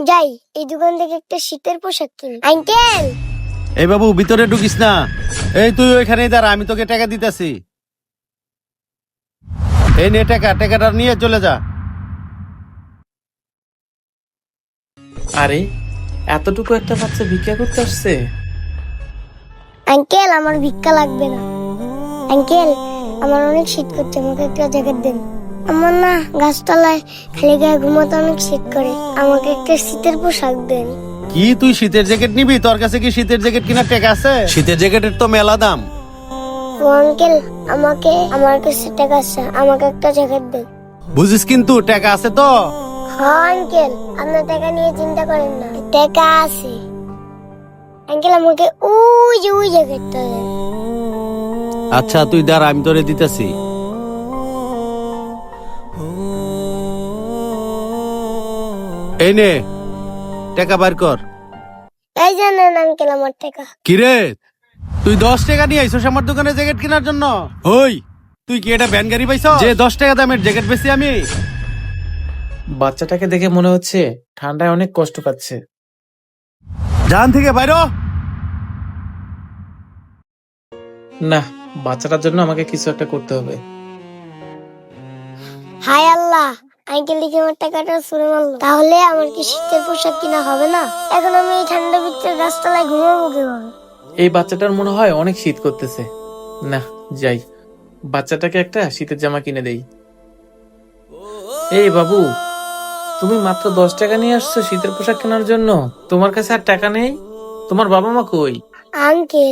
যাই এই দোকান থেকে একটা শীতের পোশাক কিনি। আঙ্কেল! এই বাবু ভিতরে ঢুকিস না। এই তুই ওইখানেই দাঁড়া আমি তোকে টাকা দিতেছি। এই নে টাকা টাকাটা নিয়ে চলে যা। আরে এতটুকু একটা বাচ্চা ভিক্ষা করতে আসছে? আঙ্কেল আমার ভিক্ষা লাগবে না। আঙ্কেল আমার অনেক শীত করছে আমাকে একটা জ্যাকেট দেন। আমার না গাছতলায় খালি গায়ে ঘুমাতে অনেক শীত করে। আমাকে একটা শীতের পোশাক দেন। কি তুই শীতের জ্যাকেট নিবি? তোর কাছে কি শীতের জ্যাকেট কেনার টাকা আছে? শীতের জ্যাকেটের তো মেলা দাম। ও আঙ্কেল আমাকে আমার কাছে টাকা আছে। আমাকে একটা জ্যাকেট দেন। বুঝিস কিন্তু টাকা আছে তো। হ্যাঁ আঙ্কেল আপনার টাকা নিয়ে চিন্তা করেন না। টাকা আছে। আঙ্কেল আমাকে ওই যে ওই জ্যাকেটটা দেন। আচ্ছা তুই দাঁড়া আমি তোরে দিতেছি। এই নে। টাকা বার কর। এই জানেন আঙ্কেল আমার টাকা। কিরে তুই দশ টাকা নিয়ে আইসো আমার দোকানে জ্যাকেট কেনার জন্য? ওই তুই কি এটা ভ্যান গাড়ি পাইছ যে দশ টাকা দামের জ্যাকেট বেশি আমি। বাচ্চাটাকে দেখে মনে হচ্ছে ঠান্ডায় অনেক কষ্ট পাচ্ছে। জান থেকে বাইরো না বাচ্চাটার জন্য আমাকে কিছু একটা করতে হবে। হাই আল্লাহ। আমার টাকাটা শুনে মারলো। তাহলে আমার কি শীতের পোশাক কিনা হবে না? এখন আমি এই ঠান্ডা গাছতলায় ঘুমাবো কীভাবে? এই বাচ্চাটার মনে হয় অনেক শীত করতেছে। না যাই। বাচ্চাটাকে একটা শীতের জামা কিনে দেই। এই বাবু তুমি মাত্র দশ টাকা নিয়ে আসছো শীতের পোশাক কেনার জন্য। তোমার কাছে আর টাকা নেই? তোমার বাবা মা কই? আঙ্কেল।